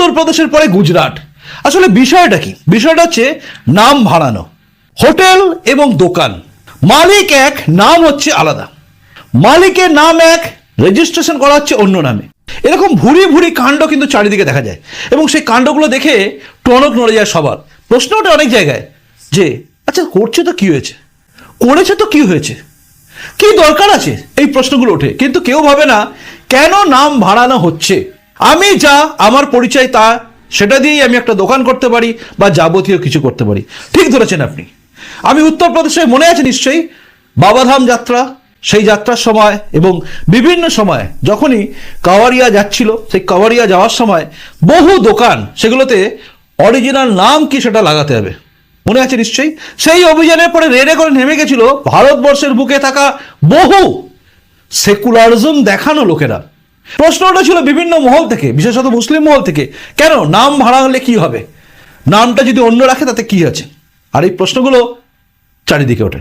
উত্তরপ্রদেশের পরে গুজরাট। আসলে বিষয়টা কি? বিষয়টা হচ্ছে নাম ভাড়ানো হোটেল এবং দোকান। মালিক এক, নাম হচ্ছে আলাদা। মালিকের নাম এক রেজিস্ট্রেশন করা হচ্ছে অন্য নামে। এরকম ভুরি ভুরি কাণ্ড কিন্তু চারিদিকে দেখা যায়। এবং সেই কাণ্ডগুলো দেখে টনক নড়ে যায় সবার। প্রশ্ন ওঠে অনেক জায়গায় যে আচ্ছা করছে তো কি হয়েছে? করেছে তো কি হয়েছে? কি দরকার আছে? এই প্রশ্নগুলো ওঠে। কিন্তু কেউ ভাবে না, কেন নাম ভাড়ানো হচ্ছে? আমি যা, আমার পরিচয় তা, সেটা দিয়েই আমি একটা দোকান করতে পারি বা যাবতীয় কিছু করতে পারি। ঠিক ধরেছেন আপনি। আমি উত্তরপ্রদেশে মনে আছে নিশ্চয়ই, বাবাধাম যাত্রা, সেই যাত্রার সময় এবং বিভিন্ন সময় যখনই কাওয়ারিয়া যাচ্ছিল, সেই কাওয়ারিয়া যাওয়ার সময় বহু দোকান, সেগুলোতে অরিজিনাল নাম কি সেটা লাগাতে হবে। মনে আছে নিশ্চয়ই? সেই অভিযানের পরে রেডে করে নেমে গেছিল ভারতবর্ষের বুকে থাকা বহু সেকুলারিজম দেখানো লোকেরা। প্রশ্নটা ছিল বিভিন্ন মহল থেকে, বিশেষত মুসলিম মহল থেকে, কেন নাম ভাড়া হলে কি হবে? নামটা যদি অন্য রাখে তাতে কি আছে? আর এই প্রশ্নগুলো চারিদিকে ওঠে।